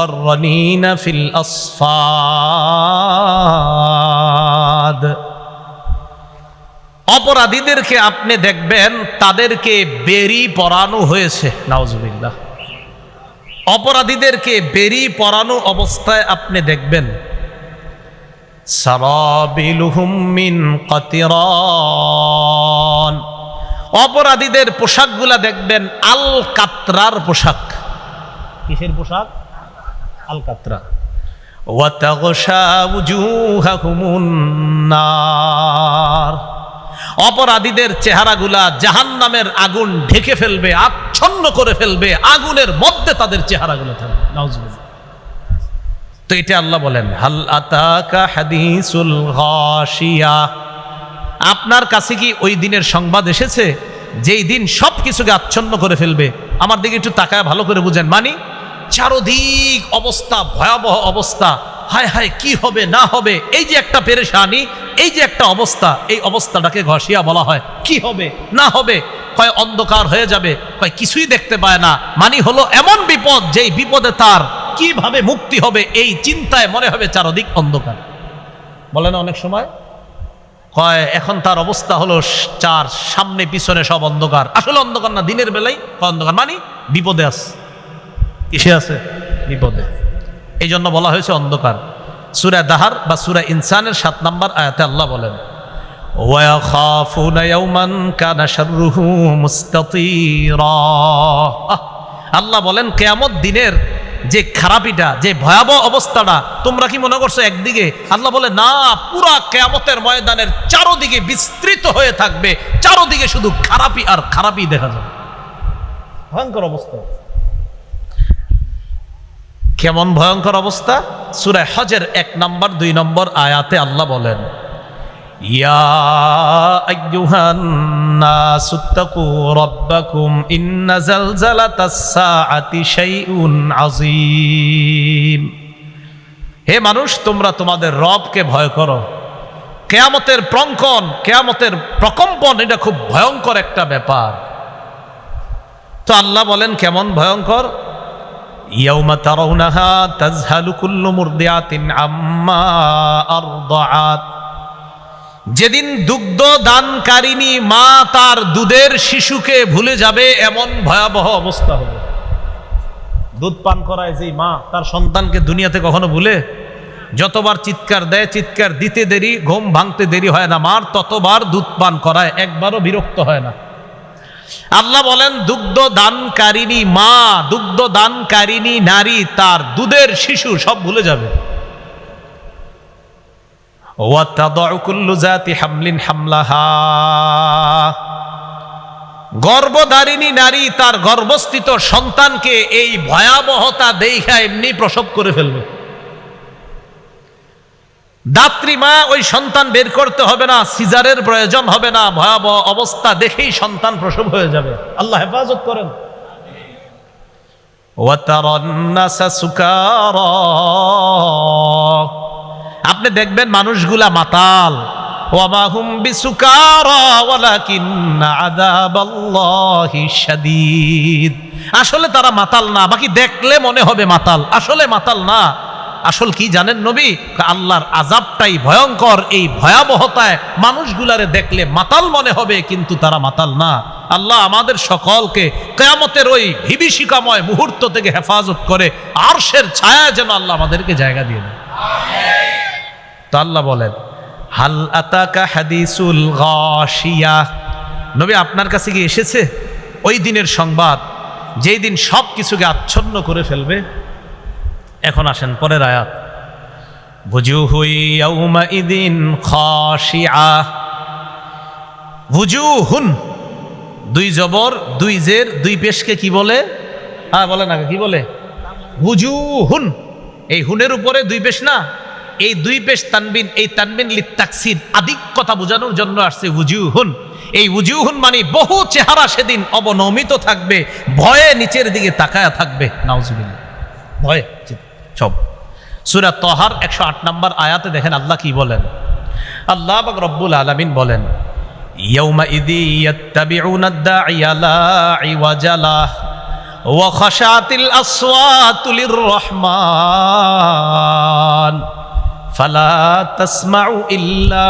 المقرنين في الأصفاد অপরাধীদেরকে আপনি দেখবেন তাদেরকে বেরি পরানো হয়েছে নাউজুবিল্লাহ অপরাধীদেরকে বেরি পরানো অবস্থায় আপনি দেখবেন সারাবিলুহুম মিন কাতিরান অপরাধীদের পোশাকগুলা দেখবেন আল কাতরার পোশাক কিসের পোশাক আল কাতরা ওয়াতাগশা উজুহাহুমুন নার। অপরাধীদের চেহারাগুলা জাহান্নামের আগুন ঢেকে ফেলবে, আচ্ছন্ন করে ফেলবে, আগুনের মধ্যে তাদের চেহারাগুলো থাকবে। তো এটা আল্লাহ বলেন আপনার কাছে কি ওই দিনের সংবাদ এসেছে? যেই দিন সব কিছুকে আচ্ছন্ন করে ফেলবে। আমার দিকে একটু তাকায় ভালো করে বুঝেন। মানি চারদিক অবস্থা, ভয়াবহ অবস্থা। হায় হায়, কি হবে, না হবে? এই যে একটা পেরেশানি, এই যে একটা অবস্থা, এই অবস্থাটাকে ঘষিয়া বলা হয়। কি হবে, না হবে? কয় অন্ধকার হয়ে যাবে, কয় কিছুই দেখতে পায় না। মানি হলো এমন বিপদ, যেই বিপদে তার কীভাবে মুক্তি হবে, এই চিন্তায় মনে হবে চারদিক অন্ধকার। বলে না অনেক সময়? কয়, এখন তার অবস্থা হলো চার, সামনে, পিছনে সব অন্ধকার। আসলে অন্ধকার না, দিনের বেলায় অন্ধকার। মানে বিপদে আছে। কিসে আছে? বিপদে। এই জন্য বলা হয়েছে অন্ধকার। সুরা দাহার বা সুরা ইনসানের সাত নাম্বার আয়াতে আল্লাহ বলেন আল্লাহ বলেন, কেয়ামত দিনের যে খারাপিটা, যে ভয়াবহ অবস্থাটা, তোমরা কি মনে করছ একদিকে? আল্লাহ বলে, না, পুরা কেয়ামতের ময়দানের চারোদিকে বিস্তৃত হয়ে থাকবে। চারোদিকে শুধু খারাপি আর খারাপি দেখা যাবে। ভয়ঙ্কর অবস্থা। কেমন ভয়ঙ্কর অবস্থা? সুরায় হজের এক নম্বর, দুই নম্বর আয়াতে আল্লাহ বলেন হে মানুষ, তোমরা তোমাদের রবকে ভয় করো। কেয়ামতের প্রঙ্কন, কেয়ামতের প্রকম্পন, এটা খুব ভয়ঙ্কর একটা ব্যাপার। তো আল্লাহ বলেন, কেমন ভয়ঙ্কর? يوم ترونها تذهل كل مرضعة عما أرضعت যেদিন দুগ্ধ দানকারিনী মা তার দুধের শিশুকে ভুলে যাবে এমন ভয়াবহ অবস্থা হবে দুধ পান করায় যে মা তার সন্তানকে দুনিয়াতে কখনো ভুলে যতবার চিৎকার দেয় চিৎকার দিতে দেরি ঘুম ভাঙতে দেরি হয় না মার ততবার দুধ পান করায় একবারও বিরক্ত হয় না আল্লাহ বলেন দুগ্ধ দানকারিনী মা দুগ্ধ দানকারিনী নারী, তার দুধের শিশু সব ভুলে যাবে। গর্ভধারিণী নারী, তার গর্ভস্থিত সন্তানকে এই ভয়াবহতা দেখা এমনি প্রসব করে ফেলবে। দাত্রিমা ওই সন্তান বের করতে হবে না, সিজারের প্রয়োজন হবে না, ভয়াবহ অবস্থা দেখেই সন্তান প্রসব হয়ে যাবে। আল্লাহ হেফাজত করেন। আপনি দেখবেন মানুষগুলা মাতাল। আসলে তারা মাতাল না, বাকি দেখলে মনে হবে মাতাল। আসলে মাতাল না। আসল কি জানেন নবী? আল্লাহর আজাবটাই ভয়ঙ্কর, এই ভয়াবহতায় মানুষগুলারে দেখলে মাতাল মনে হবে, কিন্তু তারা মাতাল না। আল্লাহ আমাদের সকলকে কেয়ামতের ওই ভিবিষিকাময় মুহূর্ত থেকে হেফাজত করে আরশের ছায়া যেন আল্লাহ আমাদেরকে জায়গা দিয়ে দেয় তো আল্লাহ বলেন, হাল আতাকা হাদিসুল গাশিয়া? নবী, আপনার কাছে কি এসেছে? ওই দিনের সংবাদ যেই দিন সব কিছুকে আচ্ছন্ন করে ফেলবে? এখন আসেন পরের আয়াত। বুজুহু ইয়াউমাইদিন খাশিআ বুজুহুন দুই জবর, দুই জের, দুই পেশকে কি বলে? হ্যাঁ বলে না কি বলে? হুজুহুন। এই হুনের উপরে দুই পেশ না, এই দুই পেশ তানবিন, এই তানবিন লিত্তাকসির আদিক কথা বোঝানোর জন্য আসছে হুজুহুন। এই হুজুহুন মানে বহু চেহারা সেদিন অবনমিত থাকবে, ভয়ে নিচের দিকে তাকায়া থাকবে। নাউজুবিল্লাহ। ভয়ে সব সুরা তহার একশো আট নম্বর আয়াতে দেখেন আল্লাহ কি বলেন আল্লাহ বাক রব্বুল আলমিন বলেন يومئذ يتبعون الداعي لا عوج له ওয়াখাশাতিল আসওয়াতুলির রহমান ফালা তাসমাউ ইল্লা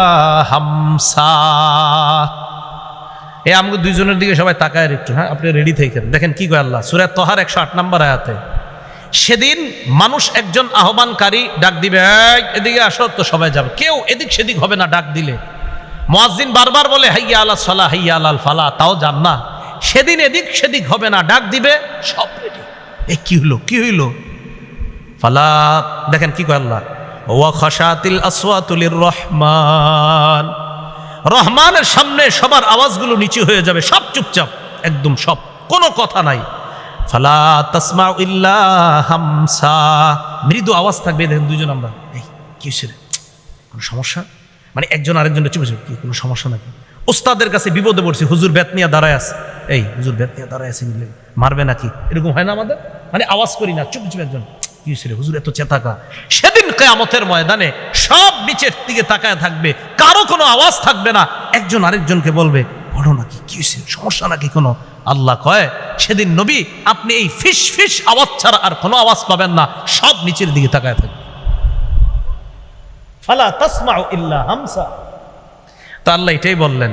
হামসা এ আমাকে দুইজনের দিকে সবাই তাকায় একটু হ্যাঁ আপনি রেডি থাকেন দেখেন কি কয় আল্লাহ সুরাত তহার একশো আট নম্বর আয়াতে সেদিন মানুষ একজন আহ্বানকারী ডাক দিবে "এই, এদিকে আসো তো সবাই যাবে। কেউ এদিক সেদিক হবে না ডাক দিলে। মোয়াজ্জিন বারবার বলে হাইয়া আল্লাহ সালা হাইয়া আলাল ফালা তাও যান না। সেদিন এদিক সেদিক হবে না ডাক দিবে সব রেডি। এ কি হইল কি হইল? ফালা দেখেন কি কয় আল্লাহ ওয়া খসাতিল আসওয়াতুলির রহমান রহমানের সামনে সবার আওয়াজগুলো নিচু হয়ে যাবে সব চুপচাপ একদম সব কোনো কথা নাই। ফালা তাসমা ইল্লা হামসা। মৃদু আওয়াজ থাকবে, দেখেন দুইজন আমরা। এই, কি কোনো সমস্যা? মানে একজন আরেকজনের চুপ কি, কোনো সমস্যা নাকি? ওস্তাদের কাছে বিপদে পড়ছি, হুজুর বেত নিয়ে দাঁড়ায় আছে। এই, হুজুর বেত নিয়ে দাঁড়ায় আছে মারবে নাকি? এরকম হয় না আমাদের? মানে আওয়াজ করি না, চুপ চুপ একজন, কি হয়েছে হুজুর এত চেতাকা? সেদিন কেয়ামতের ময়দানে সব নিচের দিকে তাকায় থাকবে, কারও কোনো আওয়াজ থাকবে না। একজন আরেকজনকে বলবে বলো নাকি, কি সমস্যা নাকি কোনো? আল্লাহ কয়, সেদিন নবী, আপনি এই ফিস ফিস আওয়াজ ছাড়া আর কোনো আওয়াজ পাবেন না, সব নিচের দিকে তাকায় থাকবে ফালা তাসমাউ ইল্লা হামসা। তা আল্লাহ এটাই বললেন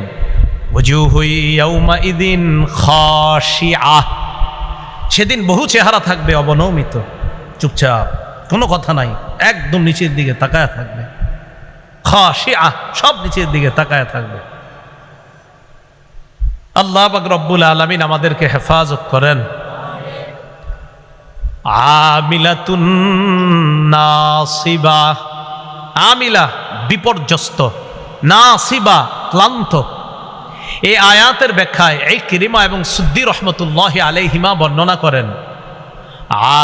সেদিন বহু চেহারা থাকবে অবনমিত। চুপচাপ, কোনো কথা নাই, একদম নিচের দিকে তাকায় থাকবে। খাশিআহ সব নিচের দিকে তাকায় থাকবে। আল্লাহ রব্বুল আলামিন আমাদেরকে হেফাজত করেন। আমিলাতুন্নাসিবা আমিলা, বিপর্যস্ত, নাসিবা, ক্লান্ত। এই আয়াতের ব্যাখ্যায় এই কিরিমা এবং সুদ্দি রহমতুল্লাহ আলাইহিমা বর্ণনা করেন।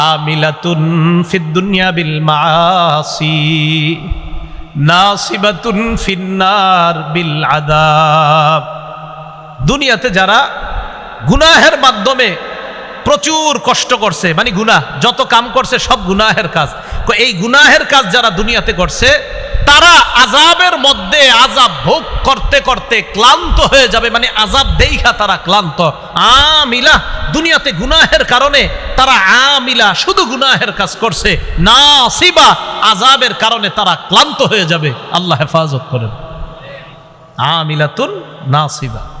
আমিলাতুন ফিদ্দুনিয়া বিল মাসি নাসিবাতুন ফিন্নার বিল আদাব দুনিয়াতে যারা গুনাহের মাধ্যমে প্রচুর কষ্ট করছে মানে গুনাহ, যত কাম করছে সব গুনাহের কাজ। এই গুনাহের কাজ যারা দুনিয়াতে করছে, তারা আজাবের মধ্যে আজাব ভোগ করতে করতে ক্লান্ত হয়ে যাবে মানে আজাব দেইখা তারা ক্লান্ত। আমিলা, দুনিয়াতে গুনাহের কারণে তারা আমিলা, শুধু গুনাহের কাজ করছে না সিবা আজাবের কারণে তারা ক্লান্ত হয়ে যাবে। আল্লাহ হেফাজত করেন। আমিলাতুন নাসিবা।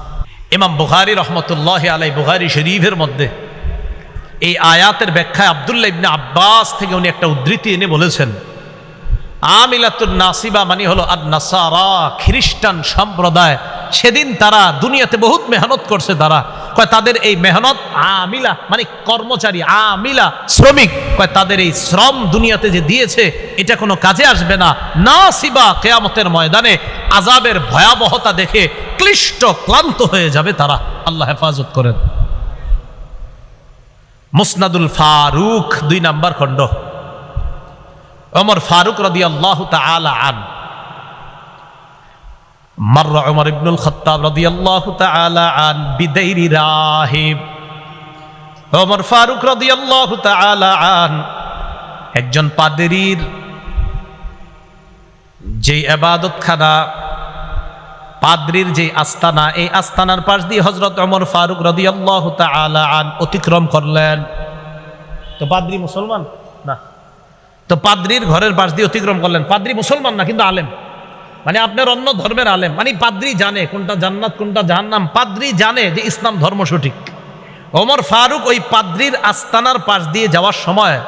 ইমাম বুখারি রহমতুল্লাহ আলাই বুখারি শরীফের মধ্যে এই আয়াতের ব্যাখ্যায় আবদুল্লাহ ইবনে আব্বাস থেকে উনি একটা উদ্ধৃতি এনে বলেছেন, আমিলাতুন নাসিবা মানে হলো আর নাসারা খ্রিস্টান সম্প্রদায়। সেদিন তারা দুনিয়াতে বহুত মেহনত করছে তারা। কয়, তাদের এই মেহনত আমিলা মানে কর্মচারী, আমিলা শ্রমিক। কয়, তাদের এই শ্রম দুনিয়াতে যে দিয়েছে, এটা কোনো কাজে আসবে না। নাসিবা কেয়ামতের ময়দানে আজাবের ভয়াবহতা দেখে ক্লিষ্ট ক্লান্ত হয়ে যাবে তারা। আল্লাহ হেফাজত করেন। মুসনাদুল ফারুক, দুই নাম্বার খণ্ড। অমর ফারুক রদি আল্লাহ আন। অমর ইবনুল খত্তাব রদি আল্লাহ আন বিদেরি রাহিব। অমর ফারুক রদি আল্লাহ আন একজন পাদেরির যে আবাদতখানা পাদ্রির যে আস্তানা, এই আস্তানার পাশ দিয়ে হজরত অমর ফারুক রদিয়াল্লাহ আন অতিক্রম করলেন। তো পাদ্রি মুসলমান? না। তো পাদ্রির ঘরের পাশ দিয়ে অতিক্রম করলেন। পাদ্রি মুসলমান না, কিন্তু আলেম। মানে আপনার অন্য ধর্মের আলেম। মানে পাদ্রি জানে কোনটা জান্নাত, কোনটা জাহান্নাম। পাদ্রি জানে যে ইসলাম ধর্ম সঠিক। ওমর ফারুক ওই পাদ্রির আস্তানার পাশ দিয়ে যাওয়ার সময়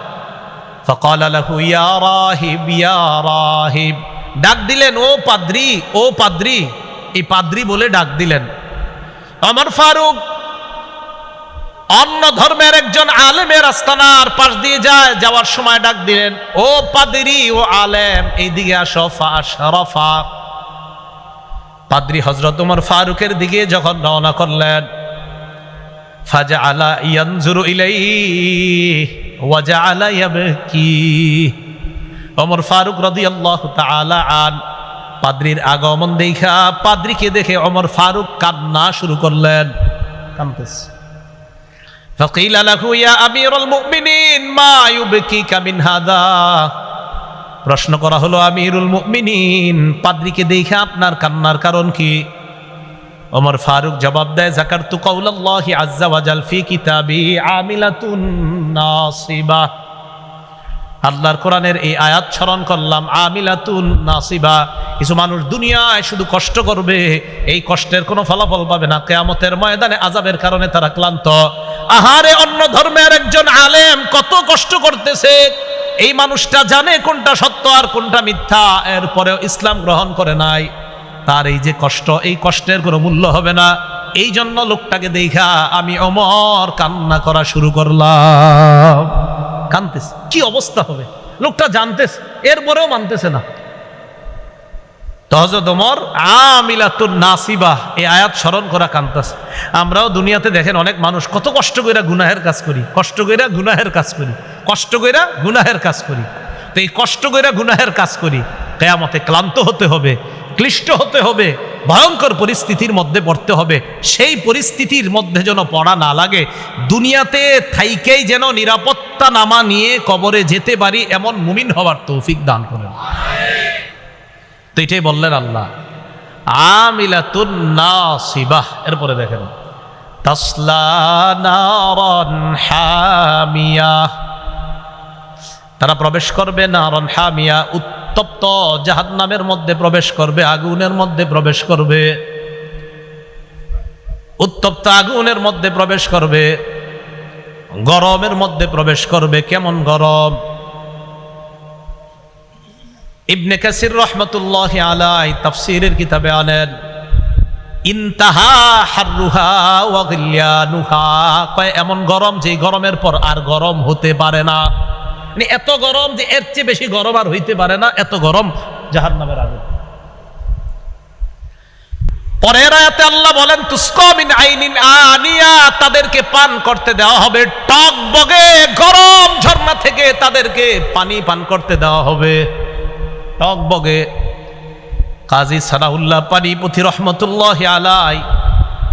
ডাক দিলেন, ও পাদ্রি ও পাদ্রি। এই পাদ্রি বলে ডাক দিলেন। অমর ফারুক অন্য ধর্মের একজন আলেমের আস্তানার পাশ দিয়ে যায়, যাওয়ার সময় ডাক দিলেন, ও পাদ্রি ও আলেম, এইদিকে আসো শরফা। পাদ্রি হজরত উমর ফারুকের দিকে যখন রওনা করলেন ফাজা আলা ইয়ানজুরু ইলাই ওয়াজা আলা ইয়াবকি। ওমর ফারুক রাদিয়াল্লাহু তাআলা আন পাদ্রির আগমন দেখা পাদ্রিকে দেখে ওমর ফারুক কান্না শুরু করলেন কাঁদতেছে فقيل له يا أمير المؤمنين ما يبكيك من هذا প্রশ্ন করা হলো আমিরুল মুমিনিন পাদ্রিকে দেখে আপনার কান্নার কারণ কি ওমর ফারুক জবাব দেয় জাকার তু কৌলাল্লাহি আজ্জা ওয়াজাল ফি কিতাবি আমিলাতুন নাসিবা আল্লাহর কোরআনের এই আয়াত স্মরণ করলাম, আমিলাতুন নাসিবা। কিছু মানুষ দুনিয়ায় শুধু কষ্ট করবে, এই কষ্টের কোনো ফলাফল পাবে না। কেয়ামতের ময়দানে আজাবের কারণে তারা ক্লান্ত। আহারে অন্য ধর্মের একজন আলেম কত কষ্ট করতেছে। এই মানুষটা জানে কোনটা সত্য আর কোনটা মিথ্যা, এরপরেও ইসলাম গ্রহণ করে নাই। তার এই যে কষ্ট, এই কষ্টের কোনো মূল্য হবে না। এই জন্য লোকটাকে দেখা আমি অমর কান্না করা শুরু করলাম। কানতেছে। কি অবস্থা হবে? লোকটা জানতেছে, এরপরেও মানতেছে না। তহজত ওমর, আমিলাতুন নাসিবা, এই আয়াত স্মরণ করা কান্তাছে। আমরাও দুনিয়াতে দেখেন অনেক মানুষ কত কষ্ট কইরা গুনাহের কাজ করি, কষ্ট কইরা গুনাহের কাজ করি, কষ্ট কইরা গুনাহের কাজ করি। তো এই কষ্ট কইরা গুনাহের কাজ করি, কেয়ামতে ক্লান্ত হতে হবে ক্লিষ্ট হতে হবে, ভয়ঙ্কর পরিস্থিতির মধ্যে পড়তে হবে। সেই পরিস্থিতির মধ্যে যেন পড়া না লাগে। দুনিয়াতে থাইকেই যেন নিরাপত্তা নামা নিয়ে কবরে যেতে পারি, এমন মুমিন হওয়ার তৌফিক দান করেন। তো এটাই বললেন আল্লাহ। এরপরে দেখেন। তাসলা তারা প্রবেশ করবে নারন হামিয়া উত্তপ্ত জাহান্নামের মধ্যে প্রবেশ করবে, আগুনের মধ্যে প্রবেশ করবে। উত্তপ্ত আগুনের মধ্যে প্রবেশ করবে, গরমের মধ্যে প্রবেশ করবে। কেমন গরম? ইবনে কাসির রহমতুল্লাহ আলাই তাফসিরের কিতাবে আনেন এমন গরম যে গরমের পর আর গরম হতে পারে না। মানে এত গরম যে এর চেয়ে বেশি গরম আর হইতে পারে না, এত গরম জাহান্নামের আগুন। পরের আয়াতে আল্লাহ বলেন তুস্কমিন আইনিন আনিয়া তাদেরকে পান করতে দেওয়া হবে। টক বগে, গরম ঝর্ণা থেকে তাদেরকে পানি পান করতে দেওয়া হবে। টক বগে, কাজী সানাউল্লাহ পানিপথি রহমতুল্লাহ আলাই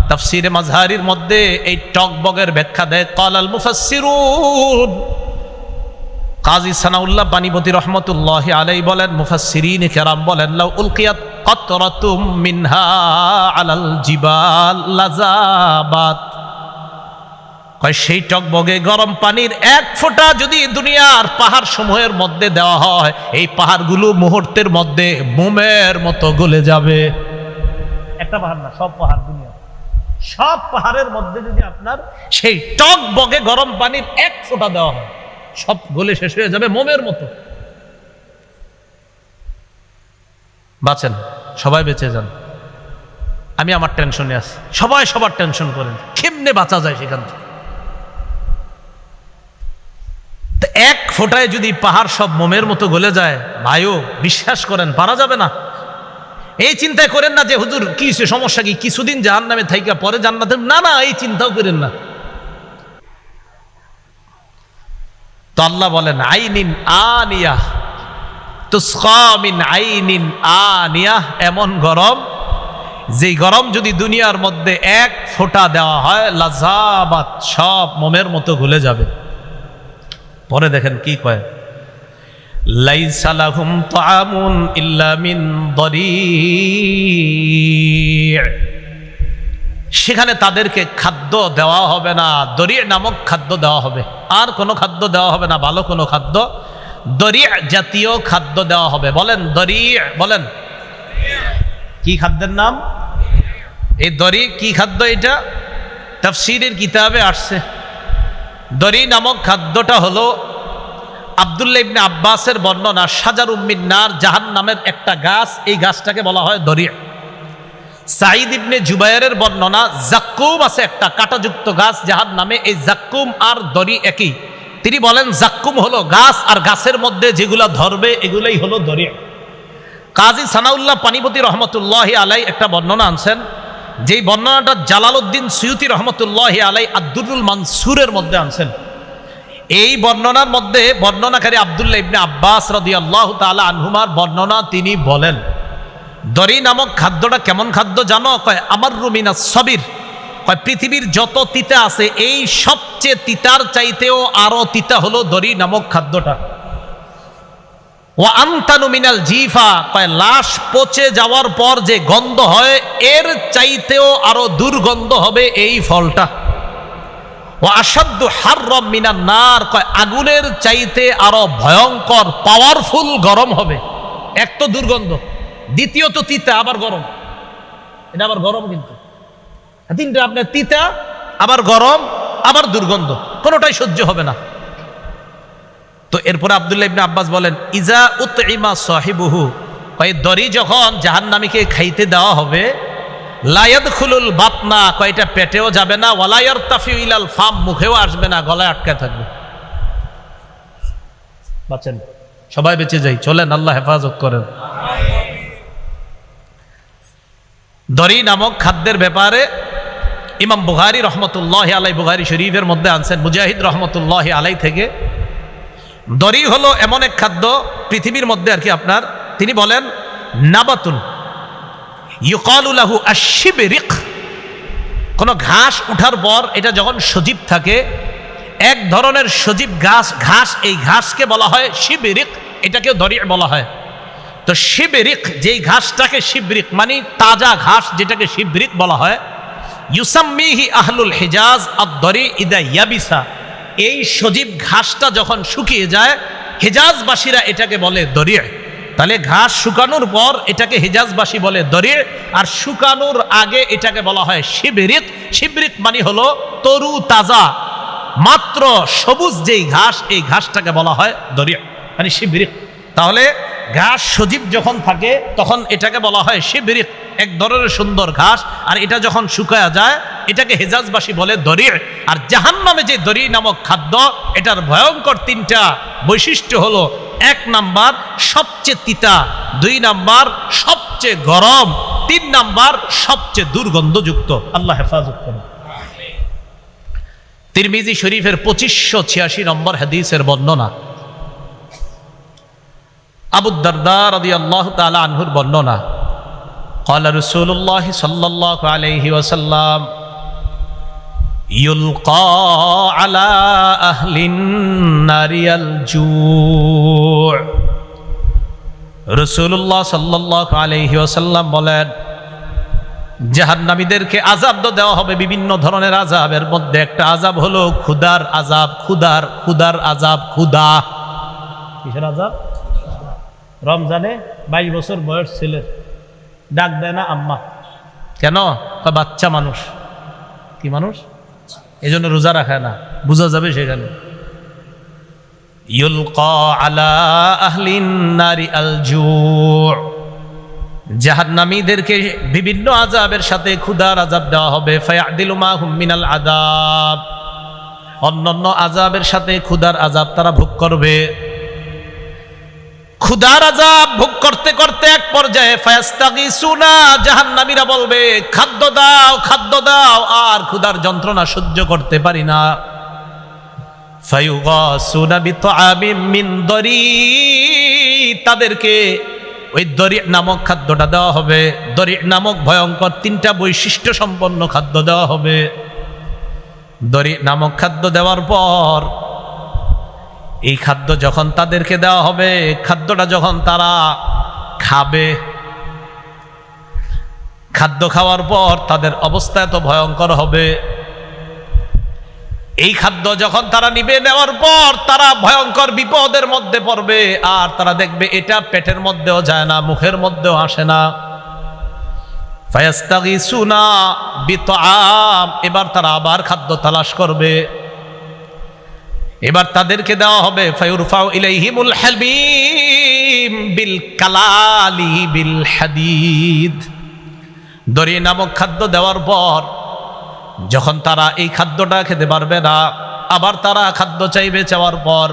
তাফসিরে মাজহারির মধ্যে এই টক বগের ব্যাখ্যা দেয়। কালাল মুফাসসিরুন। কাজী সানাউল্লাহ পানিপতি রহমতুল্লাহ আলাই বলেন, মুফাসসিরিন কেরাম বলেন, লাউ উলকিয়াত কতরাতুম মিনহা আলাল জিবাল লাজাবাত কয়, সেই টকবগে গরম পানির এক ফোঁটা যদি দুনিয়ার পাহাড় সমূহের মধ্যে দেওয়া হয়, এই পাহাড়গুলো মুহূর্তের মধ্যে মোমের মতো গলে যাবে। একটা পাহাড় না, সব পাহাড় দুনিয়া সব পাহাড়ের মধ্যে যদি আপনার সেই টক বগে গরম পানির এক ফোঁটা দেওয়া হয় সব গলে শেষ হয়ে যাবে মোমের মতো। বাঁচেন, সবাই বেঁচে যান। আমি আমার টেনশনে আছি। সবাই সবার টেনশন করেন, কেমনে বাঁচা যায় সেখান থেকে? এক ফোঁটায় যদি পাহাড় সব মোমের মতো গলে যায়, ভাইও বিশ্বাস করেন, পারা যাবে না। এই চিন্তায় করেন না যে, হুজুর, কি সমস্যা কি? কিছুদিন জাহান নামে থাইকা পরে জান্নাতে না না, এই চিন্তাও করেন না। তো আল্লাহ বলেন, আইনিন আনিয়া তুসকামিন আইনিন আনিয়া। এমন গরম, যেই গরম যদি দুনিয়ার মধ্যে এক ফোঁটা দেওয়া হয়, লাজাবাত সব মোমের মতো গলে যাবে। পরে দেখেন কি কয়, লাইসা লাহুম তাআমুন ইল্লা মিন দরি' সেখানে তাদেরকে খাদ্য দেওয়া হবে না। দরিয়া নামক খাদ্য দেওয়া হবে। আর কোনো খাদ্য দেওয়া হবে না, ভালো কোনো খাদ্য। দরিয়া জাতীয় খাদ্য দেওয়া হবে। বলেন, দরিয়া, বলেন। কি খাদ্যের নাম? এই দরি কি খাদ্য এটা? তাফসিরের কিতাবে আসছে। দরি নামক খাদ্যটা হলো আবদুল্লাহ ইবনে আব্বাসের বর্ণনা সাজার উম্মিনার জাহান নামের একটা গাছ। এই গাছটাকে বলা হয় দরিয়া। সাইদ ইবনে জুবাইরের বর্ণনা, জাক্কুম আছে একটা কাঁটাযুক্ত গাছ, যাহার নামে এই জাক্কুম আর দড়ি একই। তিনি বলেন, জাক্কুম হলো গাছ আর গাছের মধ্যে যেগুলা ধরবে, এগুলাই হলো দড়ি। কাজী সানাউল্লাহ পানিপতি রহমতুল্লাহ আলাই একটা বর্ণনা আনছেন, যেই বর্ণনাটা জালালউদ্দিন সৈয়দি রহমতুল্লাহ আলাই আব্দুরুল মানসুরের মধ্যে আনছেন। এই বর্ণনার মধ্যে বর্ণনাকারী আবদুল্লাহ ইবনে আব্বাস রাদিয়াল্লাহু তাআলা আনহুমার বর্ণনা তিনি বলেন। দরি নামক খাদ্যটা কেমন খাদ্য জানো? কয় আমার রুমিনা সবির। কয়, পৃথিবীর যত তিতা আছে, এই সবচেয়ে তিতার চাইতেও আরও তিতা হলো দরি নামক খাদ্যটা। ও আন্তানু জিফা। কয়, লাশ পচে যাওয়ার পর যে গন্ধ হয়, এর চাইতেও আরও দুর্গন্ধ হবে এই ফলটা। ও আসাধ্য হার মিনার নার। কয়, আগুনের চাইতে আরও ভয়ঙ্কর, পাওয়ারফুল গরম হবে। এক তো দুর্গন্ধ। দ্বিতীয়ত তিতা, আবার গরম। এটা আবার গরম কিন্তু। তিনটা আপনার তিতা, আবার গরম, আবার দুর্গন্ধ। কোনোটাই সহ্য হবে না। তো এরপরে আবদুল্লাহ ইবনে আব্বাস বলেন, ইজা উতইমা সাহিবুহু। কয়, দড়ি যখন জাহান্নামীকে খাইতে দেওয়া হবে লায়দ খুলুল বাতনা, কয়টা পেটেও যাবে না ওয়ালায়ার তাফিউ ইলাল ফাম, মুখেও আসবে না, গলায় আটকে থাকবে। বাঁচেন। সবাই বেঁচে যাই, চলেন, আল্লাহ হেফাজত করেন। দরি নামক খাদ্যের ব্যাপারে ইমাম বুখারি রহমতুল্লাহ আলাই বুখারি শরীফের মধ্যে আনছেন, মুজাহিদ রহমতুল্লাহ আলাই থেকে। দরি হলো এমন এক খাদ্য পৃথিবীর মধ্যে আর কি আপনার, তিনি বলেন, নাবাতুন ইউকালুলাহু আশিবেরিক কোনো ঘাস উঠার পর এটা যখন সজীব থাকে, এক ধরনের সজীব ঘাস ঘাস, এই ঘাসকে বলা হয় শিবেরিক এটাকেও দরি বলা হয়। তো শিবেরিক, যেই ঘাসটাকে শিবরিক মানে তাজা ঘাস যেটাকে শিবরিক বলা হয়, ইউসাম্মিহি আহলুল হেজাজ আদরি ইদা ইয়াবিসা। এই সজীব ঘাসটা যখন শুকিয়ে যায়, হেজাজবাসীরা এটাকে বলে দরিয়ে তাহলে ঘাস শুকানোর পর এটাকে হেজাজবাসী বলে দরিয়ে আর শুকানোর আগে এটাকে বলা হয় শিবরিক। শিবরিক মানে হলো তরু তাজা, মাত্র সবুজ যেই ঘাস, এই ঘাসটাকে বলা হয় দরিয়া মানে শিবরিক। তাহলে ঘাস সজীব যখন থাকে, তখন এটাকে বলা হয় শিবরিক। এক ধরনের সুন্দর ঘাস, আর এটা যখন শুকায়া যায়, এটাকে হেজাজবাসী বলে দরি। আর জাহান নামে যে দরি নামক খাদ্য, এটার ভয়ঙ্কর তিনটা বৈশিষ্ট্য হলো, এক নাম্বার সবচেয়ে তিতা, দুই নাম্বার সবচেয়ে গরম, তিন নাম্বার সবচেয়ে দুর্গন্ধযুক্ত। আল্লাহ হেফাজত করুন। তিরমিজি শরীফের পঁচিশশো ছিয়াশি নম্বর হাদিসের বর্ণনা। আবুদ্দারদা রদি আল্লাহ তালা আনহুর বর্ণনা قال رسول الله صلى الله عليه وسلم يلقى على أهل النار الجوع রসুল্লাহ সাল্লাহ আলহি ওসাল্লাম বলেন জাহান্নামীদেরকে আজাব তো দেওয়া হবে বিভিন্ন ধরনের আজাবের মধ্যে একটা আজাব হলো ক্ষুদার আজাব ক্ষুদার ক্ষুদার আজাব ক্ষুদা কিসের আজাব রমজানে বাইশ বছর বয়স ছেলের। ডাক দেয় না আম্মা। কেন? বাচ্চা মানুষ। কি মানুষ? এই জন্য রোজা রাখে না। বোঝা যাবে সেখানে। জাহান্নামীদেরকে বিভিন্ন আজাবের সাথে ক্ষুদার আজাব দেওয়া হবে। ফায়াদিলু মা হুম মিনাল আজাব অন্যান্য আজাবের সাথে ক্ষুদার আজাব তারা ভোগ করবে। ক্ষুদার আজাব ভোগ করতে করতে এক পর্যায়ে ফায়াস্তাগি সুনা জাহান্নামীরা বলবে, খাদ্য দাও খাদ্য দাও, আর ক্ষুদার যন্ত্রণা সহ্য করতে পারি না। তাদেরকে ওই দরি নামক খাদ্যটা দেওয়া হবে। দরি নামক ভয়ঙ্কর তিনটা বৈশিষ্ট্য সম্পন্ন খাদ্য দেওয়া হবে। দরি নামক খাদ্য দেওয়ার পর এই খাদ্য যখন তাদেরকে দেওয়া হবে খাদ্যটা যখন তারা খাবে, খাদ্য খাওয়ার পর তাদের অবস্থা এত ভয়ঙ্কর হবে। এই খাদ্য যখন তারা নিবে, নেওয়ার পর তারা ভয়ঙ্কর বিপদের মধ্যে পড়বে, আর তারা দেখবে এটা পেটের মধ্যেও যায় না, মুখের মধ্যেও আসে না। ফায়াস্তাগিসুনা বিতআম, এবার তারা আবার খাদ্য তালাশ করবে। এবার তাদেরকে দেওয়া হবে, ফায়ুরফাউ ইলাইহিমুল হাবিম বিল কালালি বিল হাদিদ। দরি নামক খাদ্য দেওয়ার পর যখন তারা এই খাদ্যটা খেতে পারবে না, আবার তারা খাদ্য চাইবে চাওয়ার পর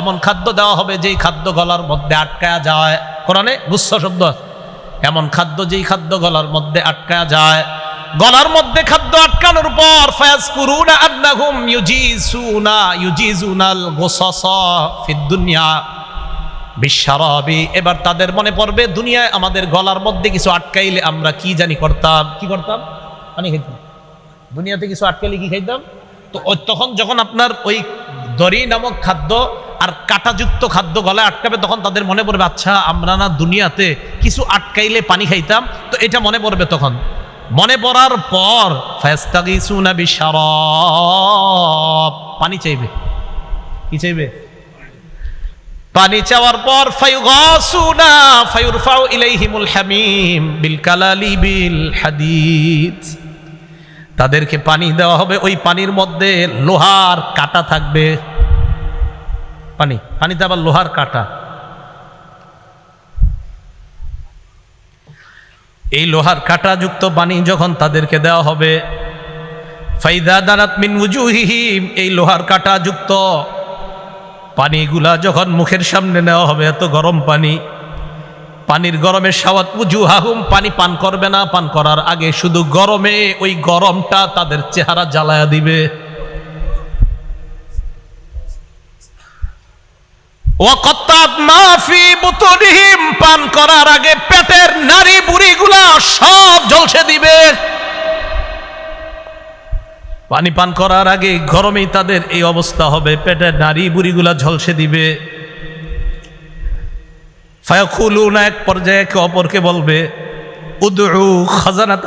এমন খাদ্য দেওয়া হবে যেই খাদ্য গলার মধ্যে আটকায়া যায়। কোরআনে গুস্স শব্দ এমন খাদ্য যেই খাদ্য গলার মধ্যে আটকায়া যায়। গলার মধ্যে খাদ্য আটকানোর পর ফায়াজকুরুনা আন্নাহুম ইউজিসুনা ইউজিজুনাল গুসাসা ফিদ দুনিয়া বিশ্বরবি। এবার তাদের মনে পড়বে, দুনিয়ায় আমাদের গলার মধ্যে কিছু আটকাইলে আমরা কি জানি করতাম? কি করতাম? পানি খাইতাম। দুনিয়াতে কিছু আটকাইলে কি খাইতাম? তো তখন যখন আপনার ওই দড়ি নামক খাদ্য আর কাঁটাযুক্ত খাদ্য গলায় আটকাবে, তখন তাদের মনে পড়বে আচ্ছা আমরা না দুনিয়াতে কিছু আটকাইলে পানি খাইতাম? তো এটা মনে পড়বে তখন। মনে পড়ার পর ফায়াস্তাগিসুনা বিশারাব। পানি চাইবে। কি চাইবে? পানি চাওয়ার পর ফায়ুগাসুনা, ফায়ুরফাউ ইলাইহিমুল হামিম বিল কালালি বিল হাদিদ। তাদেরকে পানি দেওয়া হবে। ওই পানির মধ্যে লোহার কাটা থাকবে। পানি, পানিতে আবার লোহার কাটা। এই লোহার কাঁটাযুক্ত পানি যখন তাদেরকে দেওয়া হবে, ফাইদা দানাত মিন উজুহিহিম, এই লোহার কাঁটাযুক্ত পানিগুলা যখন মুখের সামনে নেওয়া হবে, এত গরম পানি, পানির গরমে সাওয়াত উজু হাহুম পানি পান করবে না, পান করার আগে শুধু গরমে ওই গরমটা তাদের চেহারা জ্বালায়া দিবে। পান করার আগে পেটের নারী সব ঝলসে দিবে। পানি পান করার আগে গরমেই তাদের এই অবস্থা হবে, পেটের নারী বুড়িগুলা ঝলসে দিবে। ফায়াকুলুনা, এক পর্যায়ে একে অপরকে বলবে, উদউ খাজানাত